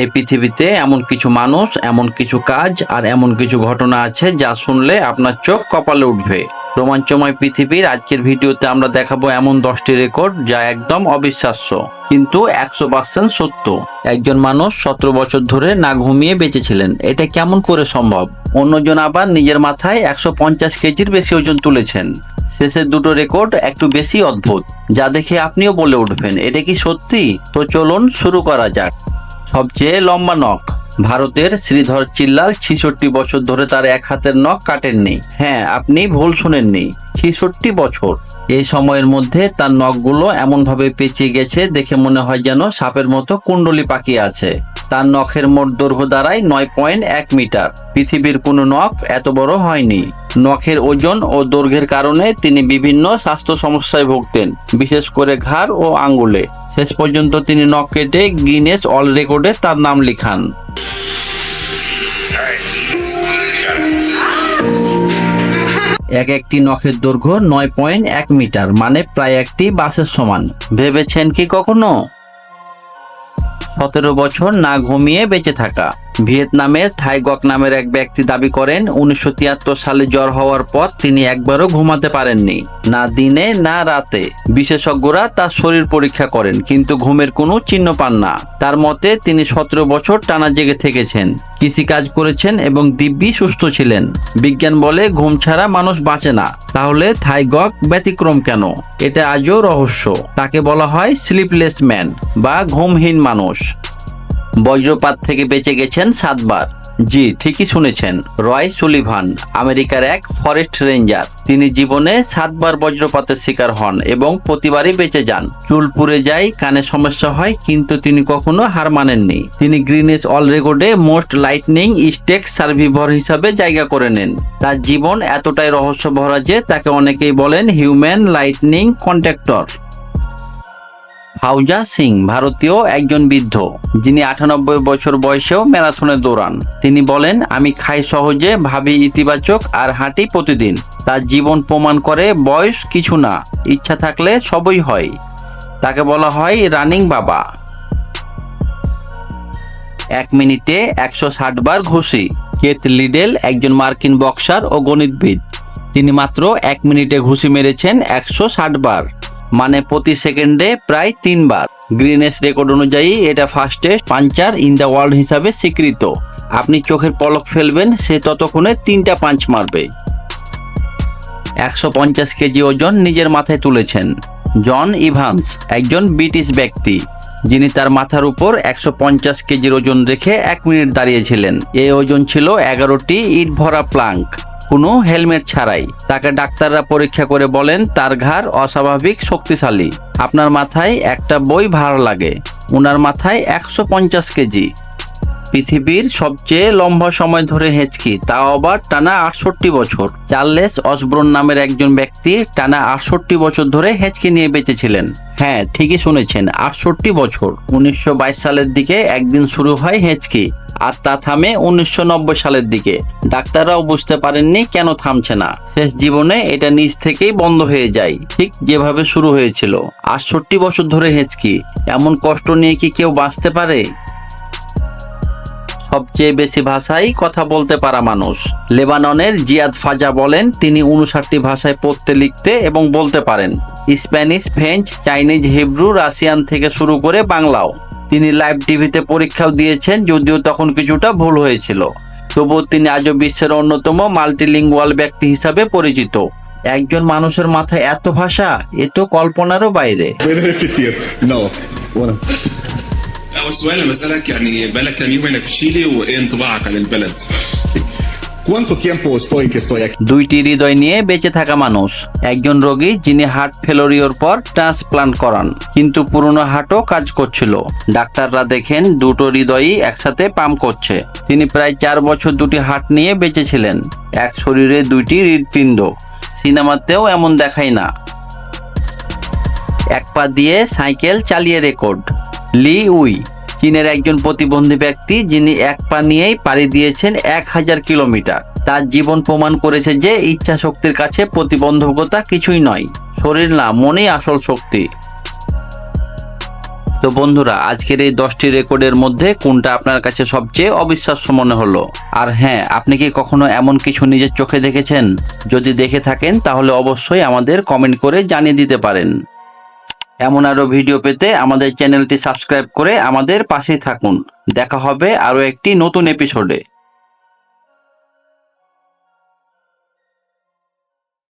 এই পৃথিবীতে এমন কিছু মানুষ, এমন কিছু কাজ আর এমন কিছু ঘটনা আছে যা শুনলে আপনার চোখ কপালে উঠবে। রোমাঞ্চময় পৃথিবীর আজকের ভিডিওতে আমরা দেখাবো এমন দশটি রেকর্ড যা একদম অবিশ্বাস্য, কিন্তু একশো পার্সেন্ট সত্য। একজন মানুষ সতেরো বছর ধরে না ঘুমিয়ে বেঁচেছিলেন এটা কেমন করে সম্ভব? অন্যজন আবার নিজের মাথায় একশো পঞ্চাশ কেজির বেশি ওজন তুলেছেন। শেষের দুটো রেকর্ড একটু বেশি অদ্ভুত, যা দেখে আপনিও বলে উঠবেন, এটা কি সত্যি? তো চলুন শুরু করা যাক। সবচেয়ে লম্বা নখ। ভারতের শ্রীধর চিল্লাল ছিষট্টি বছর ধরে তার এক হাতের নখ কাটেননি। হ্যাঁ আপনি ভুল শুনেননি। ছিষট্টি বছর। এই সময়ের মধ্যে তার নখগুলো এমনভাবে পেঁচিয়ে গেছে দেখে মনে হয় যেন সাপের মতো কুণ্ডলি পাকিয়ে আছে। তার নখের মোট দৈর্ঘ্য দাঁড়ায় নয় পয়েন্ট এক মিটার। পৃথিবীর কোনো নখ এত বড় হয়নি। নখের ওজন ও দৈর্ঘ্যের কারণে তিনি বিভিন্ন স্বাস্থ্য সমস্যায় ভুগতেন, বিশেষ করে ঘাড় ও আঙ্গুলে। শেষ পর্যন্ত তিনি নখ কেটে গিনেস অল রেকর্ডে তার নাম লিখান। এক একটি নখের দৈর্ঘ্য নয় পয়েন্ট এক মিটার মানে প্রায় একটি বাসের সমান। ভেবেছেন কি কখনো? সতেরো বছর না ঘুমিয়ে বেঁচে থাকা। ভিয়েতনামের থাইগক নামের এক ব্যক্তি দাবি করেন, উনিশশো তিয়াত্তর সালে জ্বর হওয়ার পর তিনি একবারও ঘুমাতে পারেননি। না দিনে, না রাতে। বিশেষজ্ঞরা তার শরীর পরীক্ষা করেন, কিন্তু ঘুমের কোনো চিহ্ন পান না। তার মতে, তিনি সতেরো বছর টানা জেগে থেকেছেন, কৃষিকাজ করেছেন এবং দিব্যি সুস্থ ছিলেন। বিজ্ঞান বলে, ঘুম ছাড়া মানুষ বাঁচে না। তাহলে থাইগক ব্যতিক্রম কেন? এটা আজও রহস্য। তাকে বলা হয় স্লিপলেস ম্যান বা ঘুমহীন মানুষ। বজ্রপাত থেকে বেঁচে গেছেন সাতবার। জি, ঠিকই শুনেছেন, রয় সুলিভান, আমেরিকার এক ফরেস্ট রেঞ্জার। তিনি জীবনে সাতবার বজ্রপাতের শিকার হন এবং প্রতিবারই বেঁচে যান। চুল পুড়ে যায়, কানে সমস্যা হয়, কিন্তু তিনি কখনো হার মানেননি। তিনি গ্রিনেস অল রেকর্ডে মোস্ট লাইটনিং স্টেক সার্ভিভর হিসাবে জায়গা করে নেন। তার জীবন এতটাই রহস্য ভরা যে তাকে অনেকেই বলেন human lightning conductor. Fauja Singh, ভারতীয় একজন বৃদ্ধ, যিনি আটানব্বই বছর বয়সেও ম্যারাথনে দৌড়ান। তিনি বলেন, আমি খাই সহজে, ভাবি ইতিবাচক আর হাঁটি প্রতিদিন। তার জীবন প্রমাণ করে বয়স কিছু না, ইচ্ছা থাকলে সবই হয়। তাকে বলা হয় রানিং বাবা। এক মিনিটে একশো ষাট বার ঘুষি। কেত লিডেল একজন মার্কিন বক্সার ও গণিতবিদ। তিনি মাত্র এক মিনিটে ঘুষি মেরেছেন একশো ষাট বার। মানে প্রতি সেকেন্ডে প্রায় তিনবার। গ্রিনেস রেকর্ড অনুযায়ী এটা fastest puncher in the world হিসাবে স্বীকৃত। আপনি চোখের পলক ফেলবেন, সে ততক্ষণে তিনটা পাঞ্চ মারবে। একশো পঞ্চাশ কেজি ওজন নিজের মাথায় তুলেছেন। জন ইভান্স, একজন ব্রিটিশ ব্যক্তি, যিনি তার মাথার উপর একশো পঞ্চাশ কেজির ওজন রেখে এক মিনিট দাঁড়িয়েছিলেন। এই ওজন ছিল এগারোটি ইট ভরা প্লাঙ্ক। কোনো হেলমেট ছাড়াই। তাকে ডাক্তাররা পরীক্ষা করে বলেন, তার ঘাড় অস্বাভাবিক শক্তিশালী। আপনার মাথায় একটা বই ভার লাগে। ওনার মাথায় একশো পঞ্চাশ কেজি। পৃথিবীর সবচেয়ে লম্বা সময় ধরে হেঁচকি তাও আবার টানা আটষট্টি বছর। চার্লেস অসব্রন নামের একজন ব্যক্তি টানা আটষট্টি বছর ধরে হেঁচকি নিয়ে বেঁচেছিলেন। হ্যাঁ ঠিকই শুনেছেন, আটষট্টি বছর। উনিশশো বাইশ সালের দিকে একদিন শুরু হয় হেঁচকি, আর তা থামে উনিশশো নব্বই সালের দিকে। ডাক্তাররাও বুঝতে পারেননি কেন থামছে না। শেষ জীবনে এটা নিজ থেকেই বন্ধ হয়ে যায়, ঠিক যেভাবে শুরু হয়েছিল। আটষট্টি বছর ধরে হেঁচকি, এমন কষ্ট নিয়ে কি কেউ বাঁচতে পারে? সবচেয়ে বেশি ভাষায় কথা বলতে পারা মানুষ। লেবাননের জিয়াদ ফাজা বলেন, তিনি উনষাটটি ভাষায় পড়তে, লিখতে এবং বলতে পারেন। Spanish, French, Chinese, Hebrew, Russian থেকে শুরু করে বাংলাও। তিনি লাইভ টিভিতে পরীক্ষাও দিয়েছেন, যদিও তখন কিছুটা ভুল হয়েছিল। তবুও তিনি আজও বিশ্বের অন্যতম মাল্টিলিঙ্গুয়াল ব্যক্তি হিসাবে পরিচিত। একজন মানুষের মাথায় এত ভাষা এ তো কল্পনারও বাইরে। بنرد كتير نو وانا لا والسؤال انا بسالك يعني بقالك كام يوم هنا في تشيلي وايه انطباعك عن البلد؟ ¿Cuánto tiempo estoy que estoy aquí? দুইটি হৃদয় নিয়ে বেঁচে থাকা মানুষ একজন রোগী যিনি হার্ট ফেলোরিওর পর ট্রান্সপ্লান্ট করান কিন্তু পুরনো হার্টও কাজ করছিল ডাক্তাররা দেখেন দুটো হৃদয়ই একসাথে পাম্প করছে তিনি প্রায় চার বছর দুটি হার্ট নিয়ে বেঁচেছিলেন এক শরীরে দুইটি হৃদপিণ্ড সিনেমাতেও এমন দেখায় না এক পা দিয়ে সাইকেল চালিয়ে রেকর্ড লি উই চীনের একজন প্রতিবন্ধী ব্যক্তি যিনি এক পা নিয়েই পাড়ি দিয়েছেন এক হাজার কিলোমিটার। তার জীবন প্রমাণ করেছে যে ইচ্ছা শক্তির কাছে প্রতিবন্ধকতা কিছুই নয়, শরীর না, মনেই আসল শক্তি। তো বন্ধুরা, আজকের এই দশটি রেকর্ডের মধ্যে কোনটা আপনার কাছে সবচেয়ে অবিশ্বাস্য মনে হলো? আর হ্যাঁ আপনি কি কখনো এমন কিছু নিজের চোখে দেখেছেন? যদি দেখে থাকেন, তাহলে অবশ্যই আমাদের কমেন্ট করে জানিয়ে দিতে পারেন। এমন আরও ভিডিও পেতে আমাদের চ্যানেলটি সাবস্ক্রাইব করে আমাদের পাশেই থাকুন। দেখা হবে আরও একটি নতুন এপিসোডে